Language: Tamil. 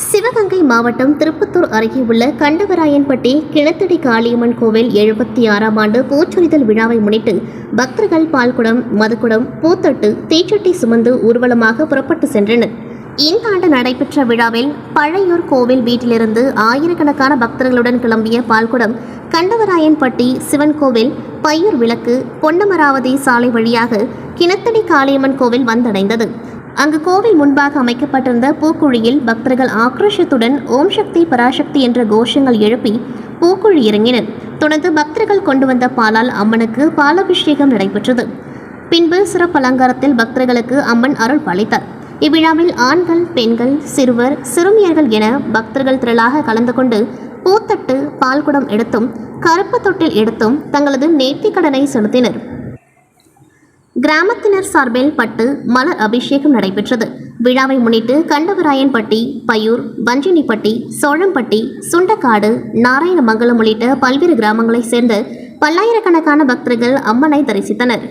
சிவகங்கை மாவட்டம் திருப்பத்தூர் அருகே உள்ள கண்டவராயன்பட்டி கிணத்தடி காளியம்மன் கோவில் எழுபத்தி ஆறாம் ஆண்டு பூச்சொரிதல் விழாவை முன்னிட்டு பக்தர்கள் பால்குடம் மதுக்குடம் பூத்தட்டு தீச்சட்டி சுமந்து ஊர்வலமாக புறப்பட்டு சென்றனர். இந்த ஆண்டு நடைபெற்ற விழாவில் பழையூர் கோவில் வீட்டிலிருந்து ஆயிரக்கணக்கான பக்தர்களுடன் கிளம்பிய பால்குடம் கண்டவராயன்பட்டி சிவன் கோவில் பையூர் விளக்கு பொன்னமராவதி சாலை வழியாக கிணத்தடி காளியம்மன் கோவில் வந்தடைந்தது. அங்கு கோவில் முன்பாக அமைக்கப்பட்டிருந்த பூக்குழியில் பக்தர்கள் ஆக்ரோஷத்துடன் ஓம் சக்தி பராசக்தி என்ற கோஷங்கள் எழுப்பி பூக்குழி இறங்கினர். தொடர்ந்து பக்தர்கள் கொண்டு வந்த பாலால் அம்மனுக்கு பாலாபிஷேகம் நடைபெற்றது. பின்பு சிறப்பு அலங்காரத்தில் பக்தர்களுக்கு அம்மன் அருள் பாலித்தார். இவ்விழாவில் ஆண்கள் பெண்கள் சிறுவர் சிறுமியர்கள் என பக்தர்கள் திரளாக கலந்து கொண்டு பூத்தட்டு பால்குடம் எடுத்தும் கருப்பு தொட்டில் எடுத்தும் தங்களது நேர்த்திக்கடனை செலுத்தினர். கிராமத்தினர் சார்பில் பட்டு மலர் அபிஷேகம் நடைபெற்றது. விழாவை முன்னிட்டு கண்டவராயன்பட்டி பையூர் வஞ்சினிப்பட்டி சோழம்பட்டி சுண்டக்காடு நாராயணமங்கலம் உள்ளிட்ட பல்வேறு கிராமங்களைச் சேர்ந்த பல்லாயிரக்கணக்கான பக்தர்கள் அம்மனை தரிசித்தனர்.